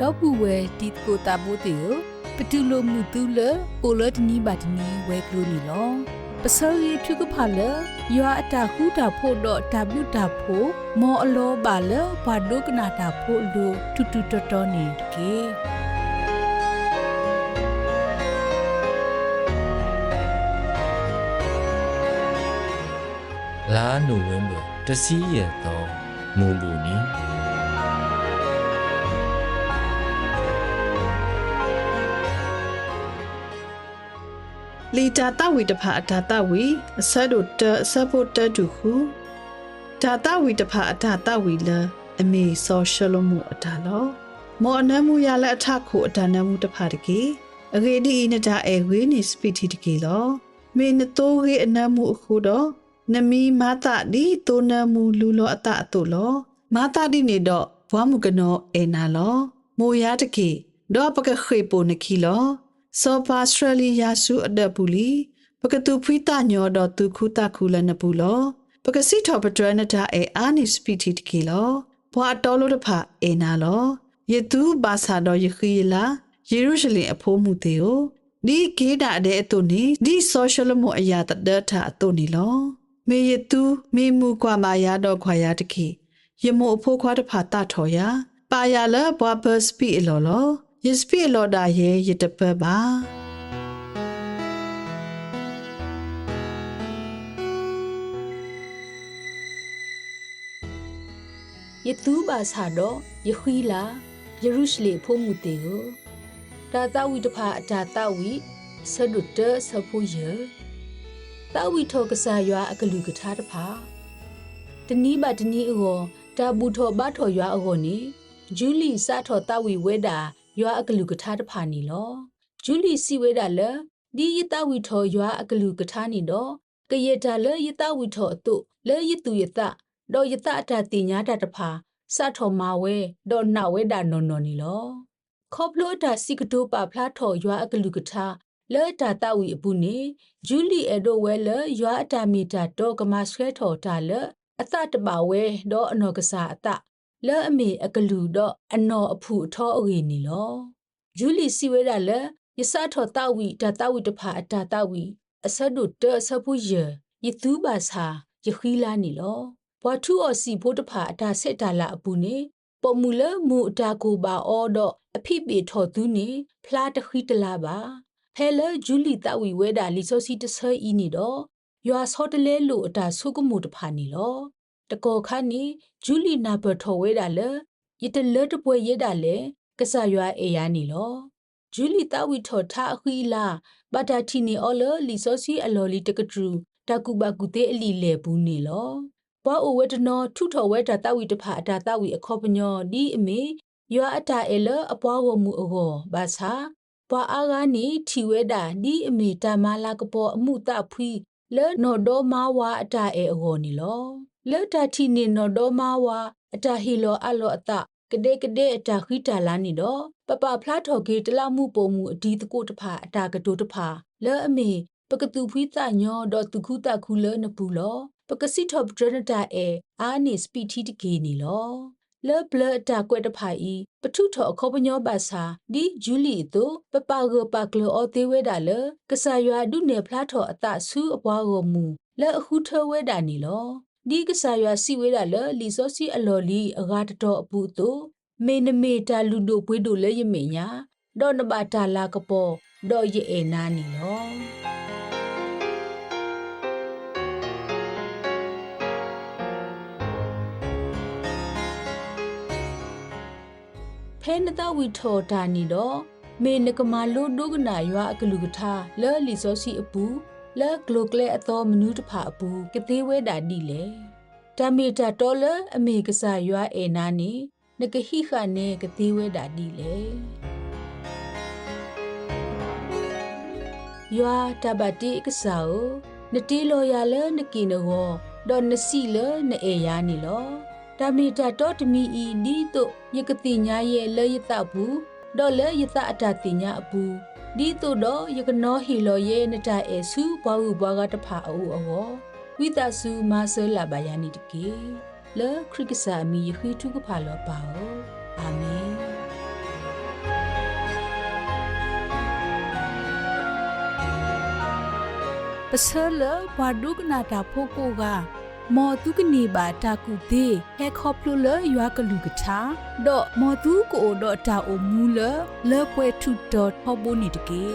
တော့ပူဝဲဒီကိုတာဘိုတေပတူလိုမှုတူလပိုလတနီဘာတနီဝဲကလိုနီလောပစောရီထုကဖာလယွာအတာဟူတာဖို့တော့တဘလူတာဖို့မောအလောပါလဘာဒုကနာတာဖို့လိုတူတူတော်တော်နေကေလာနိုဝင်ဘာတစည်းရသောမုံဘူးနီ လီတာတဝီတဖာအတာတဝီအဆတ်တို့တအဆတ်ဖို့တတူခုဒါတဝီတဖာအတာတဝီလအမေဆောရှလမှုအတာလောမောအနမှုရလက်အထခုအတာနမှုတဖာတကေအဂေဒီနတာအေဝေးနေစပီတီတကေလောမေနတိုးရေအနမှုအခုတော့နမီမာတာဒီတိုနမှုလူလောအတာအတုလောမာတာဒီနေတော့ဘွားမှုကနောအေနာလောမိုရတကေဒေါ်ပကခေပိုနခီလော စောပါစထရလီယာစုအဒပူလီပကတူဖိတညောတော့သူခုတခုလနပူလောပကစီထောပဒရနတာအေအာနိစပီတီတကီလောဘွာတော်လို့တဖအေနာလောယေသူဘာသာတော်ယခီလာယေရုရှလင်အဖိုးမှုတေကိုဒီကေတာတဲ့အတုနေဒီဆိုရှယ်လမှုအရာတဒထအတုနေလောမေယေသူမေမှုကွာမာယာတော့ခွာယာတကီယမိုအဖိုးခွာတဖတာထော်ယာပါယာလဘွာဘစပီအလောလော ယစပီလော်ဒါရဲ့ရတပတ်ပါယတူဘာသာတော့ယခွီလာယေရုရှလေဖို့မှုတေကိုတာတဝီတဖာအတာတဝီဆဒုတဆဖူယေတဝီထောကစားရွာအကလူကထားတဖာတနီးပါတနီးအောတာဘူထောဘထောရွာအောနေဂျူလီစထောတဝီဝဲတာ ရွာအကလူကထားတဖာနီလောဂျူလီစီဝဲတာလဒီယတဝီထောရွာအကလူကထားနီတော့ကရတာလယတဝီထောအတုလဲယတူယတတော့ယတအတာတင်ညာတာတဖာစထောမာဝဲတော့နာဝဲတာနော်နော်နီလောခေါပလိုတာစီကတိုပါဖလားထော်ရွာအကလူကထားလဲတာတဝီအပူနေဂျူလီအဒိုဝဲလရွာအတာမီတာတော့ကမဆွဲထော်တာလအတတပါဝဲတော့အနော်ကစားအတ လဲအမေအကလူတော့အနော်အဖူအထောအဝေနီလောဂျူလီစီဝဲတာလဲယစထော်တဝီတာတဝီတဖာအတာတဝီအဆဒုတဆဖူယယသူဘာသာယခီလာနီလောဘွာထုော်စီဖို့တဖာအတာဆက်တာလာအပူနေပေါ်မူလမူအတာကိုပါအောတော့အဖိပေထော်သူနေဖလားတခိတလာပါဖဲလဂျူလီတဝီဝဲတာလီဆိုစီတဆဲဤနေတော့ရွာစောတလဲလို့အတာဆုကမှုတဖာနေလော တကောခါနီဂျူလီနာဘထော်ဝဲတာလေယတလတပွဲရတာလေကဆရွာအေယာနီလောဂျူလီတဝီထော်ထားအခွီလာဘတာတီနီအော်လလီဆိုစီအလော်လီတကထရူတကူဘကူတေအလီလေဘူးနေလောဘွာအိုဝဲတနောထုထော်ဝဲတာတဝီတဖာအတာတဝီအခောပညောဒီအမေရွာအတာအဲလအပွားဝမှုအောဘာသာဘွာအာဂာနီထီဝဲတာဒီအမေတမလာကပေါ်အမှုတဖွီလဲနော်ဒေါ်မာဝါအတာအဲအောနီလော လဲတာထီနေနော်ဒေါ်မာဝါအတာဟီလောအလောအတကတဲ့ကတဲ့အတာခိတာလာနေတော့ပပဖလားထော်ကေတလမှုပုံမှုအဒီတကိုတဖာအတာကတိုးတဖာလဲအမေပကတူဖွီးတညောတော့သူခုတခုလဲနပူလောပကစီထော့ဒရနတာအဲအာနိစပီတီတကေနီလောလောဘလတာကွဲတဖာဤပထုထောအခောပညောပါစာဒီဂျူလီတို့ပပဂပကလောအသေးဝဲတာလကဆာရွာဒုနေဖလားထောအတဆူအပွားကိုမူလဲအခုထဝဲတာနီလော ဒီကဆာရွာစီဝဲတာလလီစောစီအလော်လီအဂါတတော်အပူတို့မေနမေတာလူတို့ပွေးတို့လဲရမေညာဒေါ်နဘာတာလာကပေါ်ဒေါ်ရဲ့အဲနာနီလောဖဲနတဝီထော်တာနီတော့မေနကမာလို့ဒုကနာရွာအကလူကထားလဲလီစောစီအပူ လဲဂလိုကလဲအတော်မနူးတဖာအပူကသေးဝဲတာဒီလေတမီတာတော်လအမေကစားရွာအေနာနီနကဟိခနဲ့ကသေးဝဲတာဒီလေရွာတဘတိကစားနတီလောရလနကီနောဒေါ်နစီလနအေယာနီလောတမီတာတော့တမီဤနီတို့ယကတိညာရဲ့လေယတဘူး ဒေါ်လေယသအတတိညာအပူဒီတုတော့ယကနောဟီလိုယေနတအေစုဘောဟုဘောကတဖာအူအောဝိတစုမဆလဘယာနိတကေလေခရစ်ဆာမီယခိတုကဖာလောပါအောအာမင်ပစလဘာဒုကနာတာဖိုကိုက မော်သူကနေပါတာကုသေးဟဲခေါပလူလရွာကလူကထာဒေါမော်သူကိုဒေါတာအိုမူလလဲပွဲထုဒေါထဘူနီတကေ